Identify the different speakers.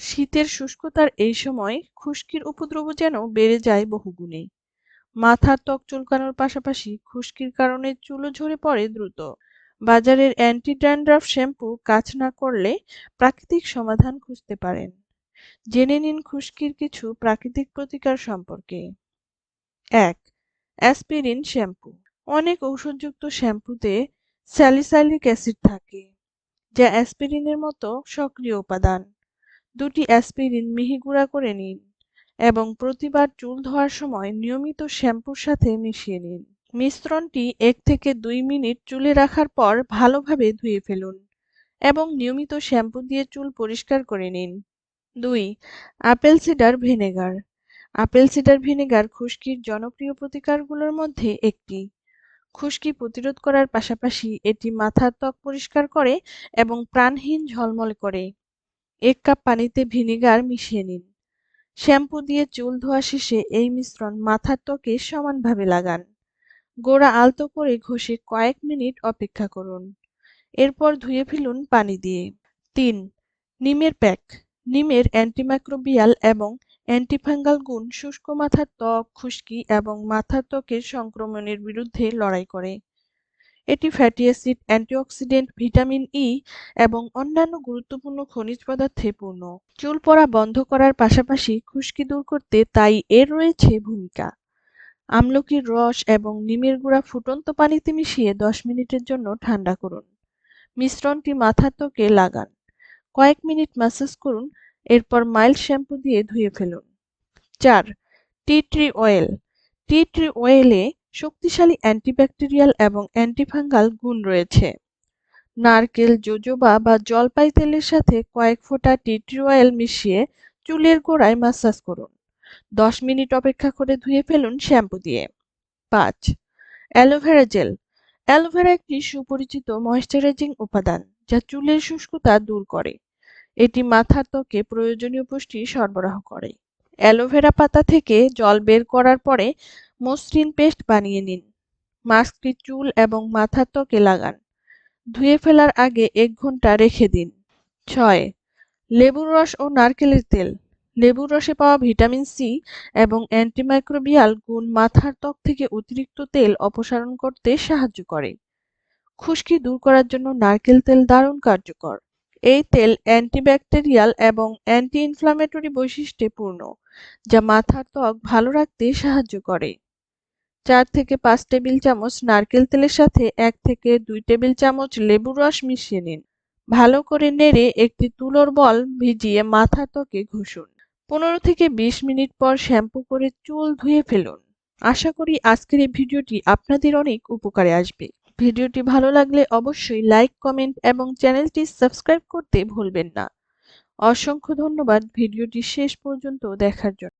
Speaker 1: শীতের শুষ্কতার এই সময় খুশকির উপদ্রব যেন বেড়ে যায় বহুগুণে। মাথার ত্বক চুলকানোর পাশাপাশি খুশকির কারণে চুলও ঝরে পড়ে দ্রুত। বাজারের অ্যান্টি ড্যান্ড্রাফ শ্যাম্পু কাজ না করলে প্রাকৃতিক সমাধান খুঁজতে পারেন। জেনে নিন খুশকির কিছু প্রাকৃতিক প্রতিকার সম্পর্কে। এক, অ্যাসপিরিন শ্যাম্পু। অনেক ঔষধযুক্ত শ্যাম্পুতে স্যালিসাইলিক অ্যাসিড থাকে, যা অ্যাসপিরিনের মতো সক্রিয় উপাদান। দুটি অ্যাসপিরিন মিহি গুঁড়া করে নিন এবং প্রতিবার চুল ধোয়ার সময় নিয়মিত শ্যাম্পুর সাথে মিশিয়ে নিন। মিশ্রণটি এক থেকে দুই মিনিট চুলে রাখার পর ভালোভাবে ধুয়ে ফেলুন এবং নিয়মিত শ্যাম্পু দিয়ে চুল পরিষ্কার করে নিন। দুই, apple cider vinegar. Apple cider vinegar খুশকির জনপ্রিয় প্রতিকারগুলোর মধ্যে একটি। খুশকি প্রতিরোধ করার পাশাপাশি এটি মাথার ত্বক পরিষ্কার করে এবং প্রাণহীন ঝলমল করে। এক কাপ পানিতে ভিনেগার মিশিয়ে নিন। শ্যাম্পু দিয়ে চুল ধোয়া শেষে এই মিশ্রণ মাথার ত্বকে সমানভাবে লাগান। গোড়া আলতো করে ঘষে কয়েক মিনিট অপেক্ষা করুন। এরপর ধুয়ে ফেলুন পানি দিয়ে। তিন, নিমের প্যাক। নিমের অ্যান্টিমাইক্রোবিয়াল এবং অ্যান্টিফাঙ্গাল গুণ শুষ্ক মাথার ত্বক, খুশকি এবং মাথার ত্বকের সংক্রমণের বিরুদ্ধে লড়াই করে। এটি fatty acid antioxidant vitamin E এবং অন্যান্য গুরুত্বপূর্ণ খনিজ পদার্থে পূর্ণ। চুল পড়া বন্ধ করার পাশাপাশি খুশকি দূর করতে তাই এর রয়েছে ভূমিকা। আমলকির রস এবং নিমের গুঁড়া ফুটন্ত পানিতে মিশিয়ে দশ মিনিটের জন্য ঠান্ডা করুন। মিশ্রণটি মাথার ত্বকে লাগান। কয়েক মিনিট ম্যাসাজ করুন, এরপর মাইল্ড শ্যাম্পু দিয়ে ধুয়ে ফেলুন। চার tea tree oil tea tree অয়েলে শক্তিশালী অ্যান্টিব্যাকটেরিয়াল এবং অ্যান্টিফাঙ্গাল গুণ রয়েছে। নারকেল, জোজোবা বা জলপাই তেলের সাথে কয়েক ফোঁটা টি ট্রি অয়েল মিশিয়ে চুলের গোড়ায় ম্যাসাজ করুন। দশ মিনিট অপেক্ষা করে ধুয়ে ফেলুন শ্যাম্পু দিয়ে। পাঁচ, অ্যালোভেরা জেল। অ্যালোভেরা একটি সুপরিচিত ময়েশ্চারাইজিং উপাদান যা চুলের শুষ্কতা দূর করে। এটি মাথার ত্বকে প্রয়োজনীয় পুষ্টি সরবরাহ করে। অ্যালোভেরা পাতা থেকে জল বের করার পরে মসৃণ পেস্ট বানিয়ে নিন। মাস্কটি চুল এবং মাথার ত্বকে লাগান। ধুয়ে ফেলার আগে এক ঘণ্টা রেখে দিন। ছয়, লেবুর রস ও নারকেলের তেল। লেবুর রসে পাওয়া ভিটামিন সি এবং অ্যান্টিমাইক্রোবিয়াল গুণ মাথার ত্বক থেকে অতিরিক্ত তেল অপসারণ করতে সাহায্য করে। খুশকি দূর করার জন্য নারকেল তেল দারুণ কার্যকর। এই তেল অ্যান্টিব্যাকটেরিয়াল এবং অ্যান্টি ইনফ্লামেটরি বৈশিষ্ট্যে পূর্ণ, যা মাথার ত্বক ভালো রাখতে সাহায্য করে। চার থেকে পাঁচ টেবিল চামচ নারকেল তেলের সাথে এক থেকে দুই টেবিল চামচ লেবুর রস মিশিয়ে নিন। ভালো করে নেড়ে একটি তুলোর বল ভিজিয়ে মাথা ত্বকে ঘষুন। পনেরো থেকে বিশ মিনিট পর শ্যাম্পু করে চুল ধুয়ে ফেলুন। আশা করি আজকের এই ভিডিওটি আপনাদের অনেক উপকারে আসবে। ভিডিওটি ভালো লাগলে অবশ্যই লাইক, কমেন্ট এবং চ্যানেলটি সাবস্ক্রাইব করতে ভুলবেন না। অসংখ্য ধন্যবাদ ভিডিওটি শেষ পর্যন্ত দেখার জন্য।